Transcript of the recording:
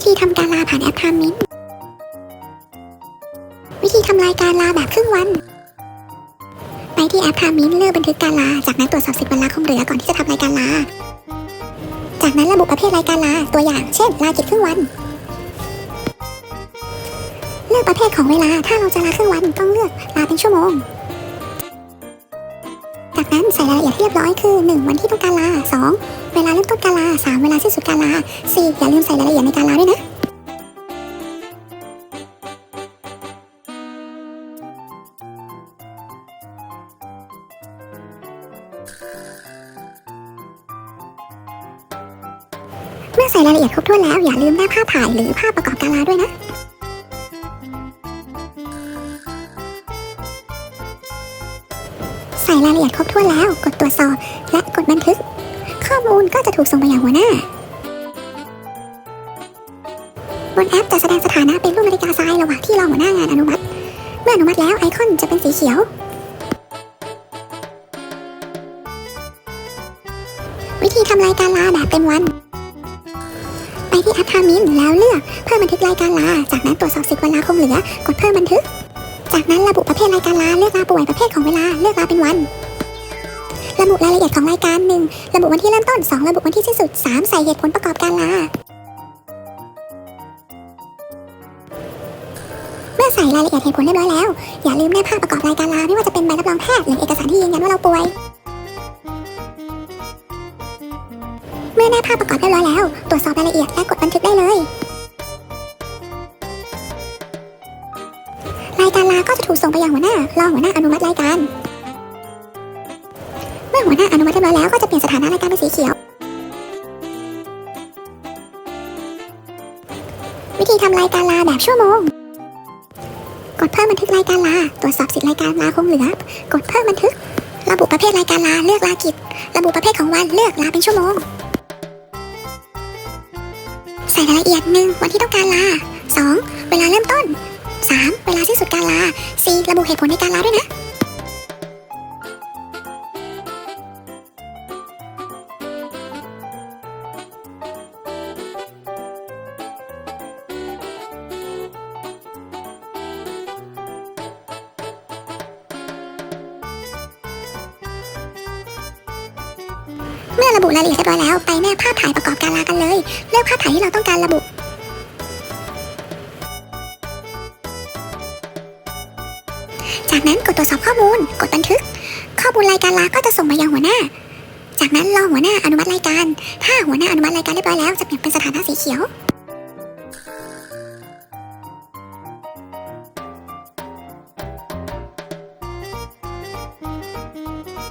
วิธีทำการลาผ่านแอป Time Mint วิธีทำรายการลาแบบครึ่งวัน ไปที่แอป Time Mint เลือกบันทึกการลา จากนั้นตรวจสอบสิทธิ์วันลาคงเหลือก่อนที่จะทำรายการลา จากนั้นระบุประเภทรายการลาตัวอย่าง เช่น ลากิจครึ่งวัน เลือกประเภทของเวลาถ้าเราจะลาครึ่งวันต้องเลือกลาเป็นชั่วโมง นั้นใส่รายละเอียดให้เรียบร้อยคือ 1. วันที่ต้องการลา 2. เวลาเริ่มต้นการลา 3. เวลาสิ้นสุดการลา 4. อย่าลืมใส่รายละเอียดในการลาด้วยนะเมื่อใส่รายละเอียดครบถ้วนแล้วอย่าลืมแนบภาพถ่ายหรือภาพประกอบการลาด้วยนะ ส่รายละเอียดครบถ้วนแล้ว กดตรวจสอบ และกดบันทึก ข้อมูลก็จะถูกส่งไปยังหัวหน้า บนแอปจะแสดงสถานะเป็นรูปนาฬิกาทรายระหว่างที่รอหัวหน้างานอนุมัติ เมื่ออนุมัติแล้วไอคอนจะเป็นสีเขียว วิธีทำรายการลาแบบเต็มวัน ไปที่แอปทามินแล้วเลือกเพิ่มบันทึกรายการลา จากนั้นตรวจสอบสิทธิ์วันลาคงเหลือกดเพิ่มบันทึก จากนั้นระบุประเภทรายการลาเลือกลาป่วยประเภทของเวลาเลือกลาเป็นวัน ระบุรายละเอียดของรายการ 1. ระบุวันที่เริ่มต้น 2. ระบุวันที่สิ้นสุด 3. ใส่เหตุผลประกอบการลาเมื่อใส่รายละเอียดเหตุผลเรียบร้อยแล้ว อย่าลืมแนบภาพประกอบรายการลาไม่ว่าจะเป็นใบรับรองแพทย์หรือเอกสารที่ยืนยันว่าเราป่วยเมื่อแนบภาพประกอบเรียบร้อยแล้ว ตรวจสอบรายละเอียดและกดบันทึกได้เลยายการลาก็จะถูกส่งไปยังหัวหน้ารองหัวหน้าอนุมัติรายการ เมื่อหัวหน้าอนุมัติเรียบร้อยแล้วก็จะเปลี่ยนสถานะรายการเป็นสีเขียว วิธีทำรายการลาแบบชั่วโมง กดเพิ่มบันทึกรายการลา ตรวจสอบสิทธิ์รายการลาคงเหลือ กดเพิ่มบันทึก ระบุประเภทรายการลาเลือกลากิจ ระบุประเภทของวันเลือกลาเป็นชั่วโมง ใส่รายละเอียดหนึ่งวันที่ต้องการลา เหตุผลในการลาด้วยนะเมื่อระบุรายละเอียดเรียบร้อยแล้วไปแนบภาพถ่ายประกอบการลากันเลย เลือกภาพถ่ายที่เราต้องการระบุ จากนั้นกดตรวจสอบข้อมูล กดบันทึก ข้อมูลรายการลาก็จะส่งมายังหัวหน้า จากนั้นรอหัวหน้าอนุมัติรายการ ถ้าหัวหน้าอนุมัติรายการเรียบร้อยแล้วจะเปลี่ยนเป็นสถานะสีเขียว